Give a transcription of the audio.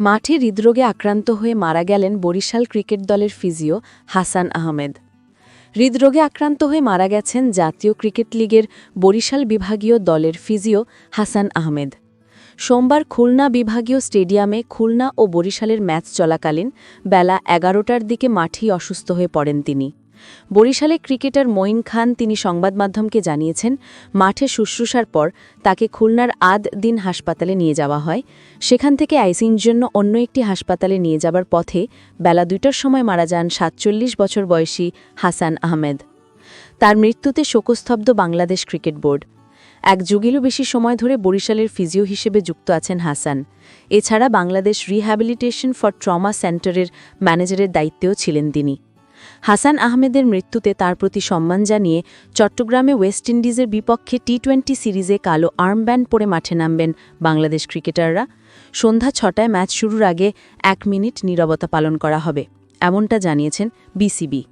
মাঠে হৃদরোগে আক্রান্ত হয়ে মারা গেলেন বরিশাল ক্রিকেট দলের ফিজিও হাসান আহমেদ। হৃদরোগে আক্রান্ত হয়ে মারা গেছেন জাতীয় ক্রিকেট লীগের বরিশাল বিভাগীয় দলের ফিজিও হাসান আহমেদ। সোমবার খুলনা বিভাগীয় স্টেডিয়ামে খুলনা ও বরিশালের ম্যাচ চলাকালীন বেলা এগারোটার দিকে মাঠেই অসুস্থ হয়ে পড়েন তিনি। বরিশালে ক্রিকেটার মঈন খান তিনি সংবাদ মাধ্যমকে জানিয়েছেন, মাঠে শুশ্রূষার পর তাকে খুলনার আদ দিন হাসপাতালে নিয়ে যাওয়া হয়। সেখান থেকে আইসির জন্য অন্য একটি হাসপাতালে নিয়ে যাবার পথে বেলা দুইটার সময় মারা যান সাতচল্লিশ বছর বয়সী হাসান আহমেদ। তার মৃত্যুতে শোকস্তব্ধ বাংলাদেশ ক্রিকেট বোর্ড। এক যুগেরও বেশি সময় ধরে বরিশালের ফিজিও হিসেবে যুক্ত আছেন হাসান। এছাড়া বাংলাদেশ রিহ্যাবিলিটেশন ফর ট্রমা সেন্টারের ম্যানেজারের দায়িত্বেও ছিলেন তিনি। হাসান আহমেদের মৃত্যুতে তার প্রতি সম্মান জানিয়ে চট্টগ্রামে ওয়েস্ট ইন্ডিজের বিপক্ষে টি টোয়েন্টি সিরিজে কালো আর্মব্যান্ড পরে মাঠে নামবেন বাংলাদেশ ক্রিকেটাররা। সন্ধ্যা ছটায় ম্যাচ শুরুর আগে এক মিনিট নীরবতা পালন করা হবে, এমনটা জানিয়েছেন বিসিবি।